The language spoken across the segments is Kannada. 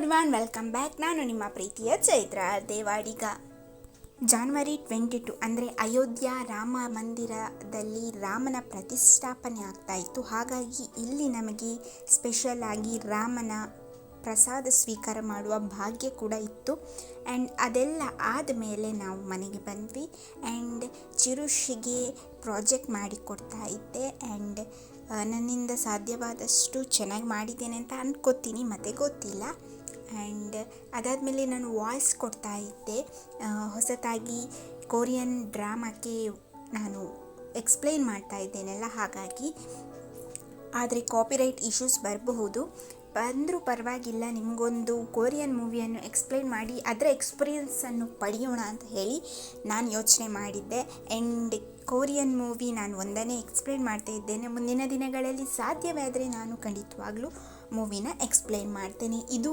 ಎವ್ರಿವಾನ್ ವೆಲ್ಕಮ್ ಬ್ಯಾಕ್ ನಾನು ನಿಮ್ಮ ಪ್ರೀತಿಯ Chaitra Devadiga. January twenty two ಅಂದರೆ ಅಯೋಧ್ಯ ರಾಮ ಮಂದಿರದಲ್ಲಿ ರಾಮನ ಪ್ರತಿಷ್ಠಾಪನೆ ಆಗ್ತಾ ಇತ್ತು. ಹಾಗಾಗಿ ಇಲ್ಲಿ ನಮಗೆ ಸ್ಪೆಷಲ್ ಆಗಿ ರಾಮನ ಪ್ರಸಾದ ಸ್ವೀಕಾರ ಮಾಡುವ ಭಾಗ್ಯ ಕೂಡ ಇತ್ತು. ಆ್ಯಂಡ್ ಅದೆಲ್ಲ ಆದಮೇಲೆ ನಾವು ಮನೆಗೆ ಬಂದ್ವಿ. ಆ್ಯಂಡ್ ಚಿರುಷಿಗೆ ಪ್ರಾಜೆಕ್ಟ್ ಮಾಡಿಕೊಡ್ತಾ ಇದ್ದೆ. ಆ್ಯಂಡ್ ನನ್ನಿಂದ ಸಾಧ್ಯವಾದಷ್ಟು ಚೆನ್ನಾಗಿ ಮಾಡಿದ್ದೇನೆ ಅಂತ ಅಂದ್ಕೋತೀನಿ ಮತ್ತೆ ಗೊತ್ತಿಲ್ಲ. ಆ್ಯಂಡ್ ಅದಾದಮೇಲೆ ನಾನು ವಾಯ್ಸ್ ಕೊಡ್ತಾ ಇದ್ದೆ. ಹೊಸತಾಗಿ ಕೊರಿಯನ್ ಡ್ರಾಮಾಕ್ಕೆ ನಾನು ಎಕ್ಸ್ಪ್ಲೈನ್ ಮಾಡ್ತಾ ಇದ್ದೇನಲ್ಲ ಹಾಗಾಗಿ. ಆದರೆ ಕಾಪಿರೈಟ್ ಇಶ್ಯೂಸ್ ಬರಬಹುದು. ಬಂದರೂ ಪರವಾಗಿಲ್ಲ, ನಿಮಗೊಂದು ಕೊರಿಯನ್ ಮೂವಿಯನ್ನು ಎಕ್ಸ್ಪ್ಲೈನ್ ಮಾಡಿ, ಅದರ ಎಕ್ಸ್ಪೀರಿಯನ್ಸನ್ನು ಪಡೆಯೋಣ ಅಂತ ಹೇಳಿ ನಾನು ಯೋಚನೆ ಮಾಡಿದ್ದೆ. ಆ್ಯಂಡ್ ಕೊರಿಯನ್ ಮೂವಿ ನಾನು ಒಂದನೇ ಎಕ್ಸ್ಪ್ಲೈನ್ ಮಾಡ್ತಾ ಇದ್ದೇನೆ. ಮುಂದಿನ ದಿನಗಳಲ್ಲಿ ಸಾಧ್ಯವಾದರೆ ನಾನು ಖಂಡಿತವಾಗ್ಲೂ ಮೂವಿನ ಎಕ್ಸ್ಪ್ಲೈನ್ ಮಾಡ್ತೇನೆ. ಇದು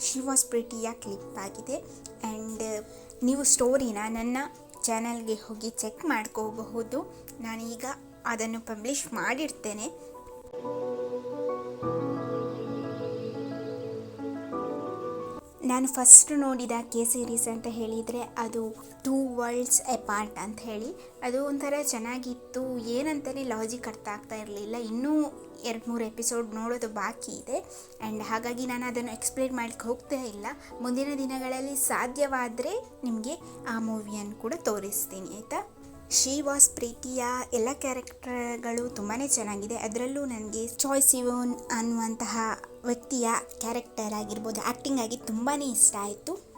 ಶಿವಾಸ್ ಪ್ರಿಟಿಯ ಕ್ಲಿಪ್ ಆಗಿದೆ. ಆ್ಯಂಡ್ ನೀವು ಸ್ಟೋರಿನ ನನ್ನ ಚಾನಲ್ಗೆ ಹೋಗಿ ಚೆಕ್ ಮಾಡ್ಕೋಬಹುದು. ನಾನೀಗ ಅದನ್ನು ಪಬ್ಲಿಷ್ ಮಾಡಿರ್ತೇನೆ. ನಾನು ಫಸ್ಟ್ ನೋಡಿದ ಕೆ ಸೀರೀಸ್ ಅಂತ ಹೇಳಿದರೆ ಅದು ಟೂ ವರ್ಲ್ಡ್ಸ್ ಎಪಾರ್ಟ್ ಅಂತ ಹೇಳಿ. ಅದು ಒಂಥರ ಚೆನ್ನಾಗಿತ್ತು. ಏನಂತಲೇ ಲಾಜಿಕ್ ಅರ್ಥ ಆಗ್ತಾ ಇರಲಿಲ್ಲ. ಇನ್ನೂ ಎರಡು ಮೂರು ಎಪಿಸೋಡ್ ನೋಡೋದು ಬಾಕಿ ಇದೆ. ಆ್ಯಂಡ್ ಹಾಗಾಗಿ ನಾನು ಅದನ್ನು ಎಕ್ಸ್ಪ್ಲೇನ್ ಮಾಡಲಿಕ್ಕೆ ಹೋಗ್ತಾ ಇಲ್ಲ. ಮುಂದಿನ ದಿನಗಳಲ್ಲಿ ಸಾಧ್ಯವಾದರೆ ನಿಮಗೆ ಆ ಮೂವಿಯನ್ನು ಕೂಡ ತೋರಿಸ್ತೀನಿ, ಆಯಿತಾ? ಶಿ ವಾಸ್ ಪ್ರೀತಿಯ ಎಲ್ಲ ಕ್ಯಾರೆಕ್ಟರ್ಗಳು ತುಂಬಾ ಚೆನ್ನಾಗಿದೆ. ಅದರಲ್ಲೂ ನನಗೆ ಚಾಯ್ಸ್ ಇವನ್ ಅನ್ನುವಂತಹ ವ್ಯಕ್ತಿಯ ಕ್ಯಾರೆಕ್ಟರ್ ಆಗಿರ್ಬೋದು ಆ್ಯಕ್ಟಿಂಗ್ ಆಗಿ ತುಂಬಾ ಇಷ್ಟ ಆಯಿತು.